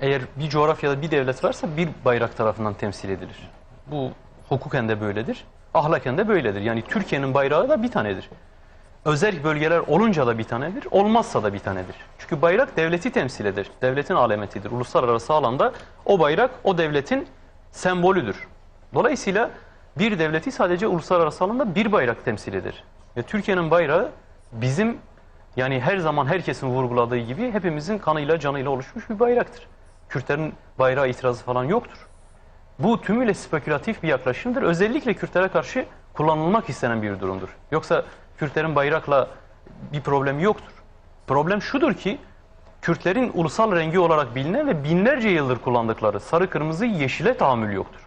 eğer bir coğrafyada bir devlet varsa bir bayrak tarafından temsil edilir. Bu hukuken de böyledir, ahlaken de böyledir. Yani Türkiye'nin bayrağı da bir tanedir. Özel bölgeler olunca da bir tanedir, olmazsa da bir tanedir. Çünkü bayrak devleti temsil eder, devletin alametidir. Uluslararası alanda o bayrak o devletin sembolüdür. Dolayısıyla bir devleti sadece uluslararası alanda bir bayrak temsil eder. Ve Türkiye'nin bayrağı bizim yani her zaman herkesin vurguladığı gibi hepimizin kanıyla canıyla oluşmuş bir bayraktır. Kürtlerin bayrağı itirazı falan yoktur. Bu tümüyle spekülatif bir yaklaşımdır. Özellikle Kürtlere karşı kullanılmak istenen bir durumdur. Yoksa Kürtlerin bayrakla bir problemi yoktur. Problem şudur ki Kürtlerin ulusal rengi olarak bilinen ve binlerce yıldır kullandıkları sarı kırmızı yeşile tahammül yoktur.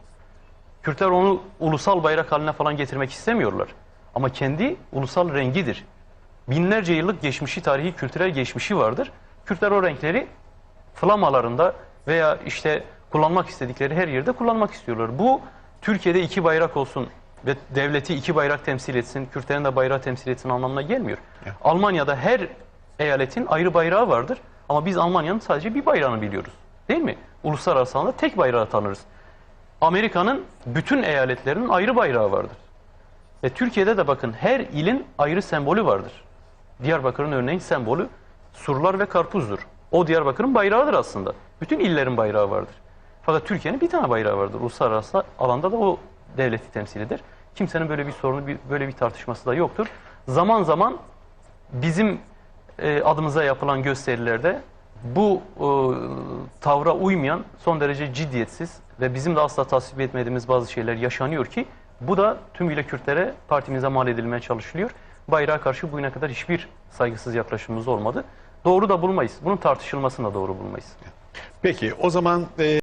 Kürtler onu ulusal bayrak haline falan getirmek istemiyorlar. Ama kendi ulusal rengidir. Binlerce yıllık geçmişi, tarihi, kültürel geçmişi vardır. Kürtler o renkleri flamalarında veya işte kullanmak istedikleri her yerde kullanmak istiyorlar. Bu Türkiye'de iki bayrak olsun ve devleti iki bayrak temsil etsin, Kürtlerin de bayrağı temsil etsin anlamına gelmiyor. Almanya'da her eyaletin ayrı bayrağı vardır ama biz Almanya'nın sadece bir bayrağını biliyoruz. Değil mi? Uluslararası alanda tek bayrağı tanırız. Amerika'nın bütün eyaletlerinin ayrı bayrağı vardır. Ve Türkiye'de de bakın her ilin ayrı sembolü vardır. Diyarbakır'ın örneğin sembolü surlar ve karpuzdur. O Diyarbakır'ın bayrağıdır aslında. Bütün illerin bayrağı vardır. Fakat Türkiye'nin bir tane bayrağı vardır. Uluslararası alanda da o devleti temsil eder. Kimsenin böyle bir sorunu, böyle bir tartışması da yoktur. Zaman zaman bizim e, adımıza yapılan gösterilerde bu e, tavra uymayan son derece ciddiyetsiz ve bizim de asla tasvip etmediğimiz bazı şeyler yaşanıyor ki bu da tümüyle Kürtlere partimize mal edilmeye çalışılıyor. Bayrağa karşı bugüne kadar hiçbir saygısız yaklaşımımız olmadı. Doğru da bulmayız. Bunun tartışılmasını da doğru bulmayız. Peki o zaman e,